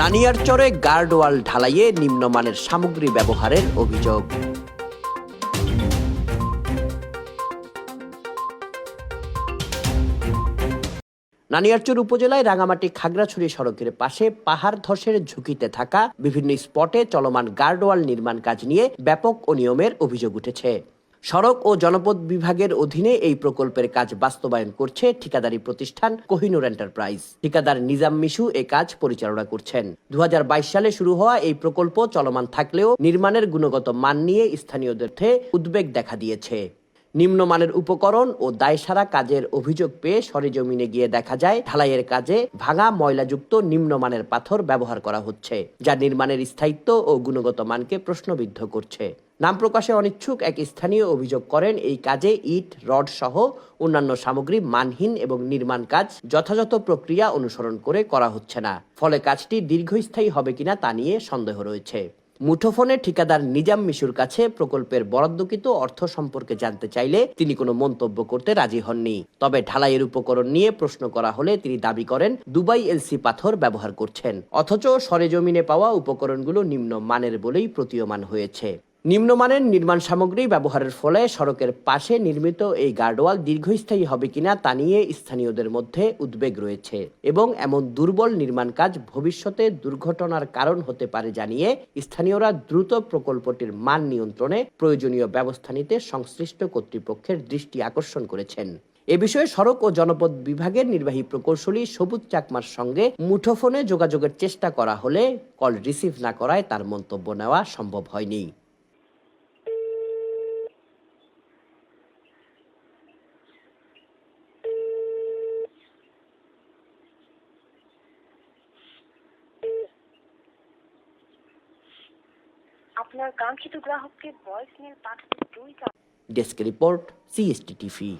নানিয়ারচরে guard wall ঢালাইয়ে নিম্নমানের সামগ্রী ব্যবহারের অভিযোগ। নানিয়ারচর উপজেলায় রাঙামাটি খাগড়াছড়ি সড়কের পাশে পাহাড় ধসের ঝুঁকিতে থাকা বিভিন্ন স্পটে চলমান গার্ডওয়াল নির্মাণ কাজ নিয়ে ব্যাপক অনিয়মের অভিযোগ উঠেছে। সড়ক ও জনপদ বিভাগের অধীনে এই প্রকল্পের কাজ বাস্তবায়ন করছে ঠিকাদারি প্রতিষ্ঠান কোহিনুর এন্টারপ্রাইজ। ঠিকাদার নিজাম মিশু এ কাজ পরিচালনা করছেন। দু হাজার বাইশ সালে শুরু হওয়া এই প্রকল্প চলমান থাকলেও নির্মাণের গুণগত মান নিয়ে স্থানীয়দের উদ্বেগ দেখা দিয়েছে। নিম্নমানের উপকরণ ও দায়সারা কাজের অভিযোগ পেয়ে সরেজমিনে গিয়ে দেখা যায়, ঢালাইয়ের কাজে ভাঙা ময়লাযুক্ত নিম্নমানের পাথর ব্যবহার করা হচ্ছে, যা নির্মাণের স্থায়িত্ব ও গুণগত মানকে প্রশ্নবিদ্ধ করছে। নাম প্রকাশে অনিচ্ছুক এক স্থানীয় অভিযোগ করেন, এই কাজে ইট, রড সহ অন্যান্য সামগ্রী মানহীন এবং নির্মাণ কাজ যথাযথ প্রক্রিয়া অনুসরণ করে করা হচ্ছে না, ফলে কাজটি দীর্ঘস্থায়ী হবে কিনা তা নিয়ে সন্দেহ রয়েছে। মুঠোফোনে ঠিকাদার নিজাম মিশুর কাছে প্রকল্পের বরাদ্দকৃত অর্থ সম্পর্কে জানতে চাইলে তিনি কোনো মন্তব্য করতে রাজি হননি। তবে ঢালাইয়ের উপকরণ নিয়ে প্রশ্ন করা হলে তিনি দাবি করেন, দুবাই এলসি পাথর ব্যবহার করছেন। অথচ সরেজমিনে পাওয়া উপকরণগুলো নিম্ন মানের বলেই প্রতীয়মান হয়েছে। নিম্নমানের নির্মাণ সামগ্রী ব্যবহারের ফলে সড়কের পাশে নির্মিত এই গার্ডওয়াল দীর্ঘস্থায়ী হবে কিনা তা নিয়ে স্থানীয়দের মধ্যে উদ্বেগ রয়েছে এবং এমন দুর্বল নির্মাণ কাজ ভবিষ্যতে দুর্ঘটনার কারণ হতে পারে জানিয়ে স্থানীয়রা দ্রুত প্রকল্পটির মান নিয়ন্ত্রণে প্রয়োজনীয় ব্যবস্থা নিতে সংশ্লিষ্ট কর্তৃপক্ষের দৃষ্টি আকর্ষণ করেছেন। এ বিষয়ে সড়ক ও জনপদ বিভাগের নির্বাহী প্রকৌশলী সবুজ চাকমার সঙ্গে মুঠোফোনে যোগাযোগের চেষ্টা করা হলে কল রিসিভ না করায় তার মন্তব্য নেওয়া সম্ভব হয়নি। আপনার কাঙ্ক্ষিত গ্রাহককে ভয়েসমেল পাঠাতে দুই ডেস্ক রিপোর্ট সিএসটি টিভি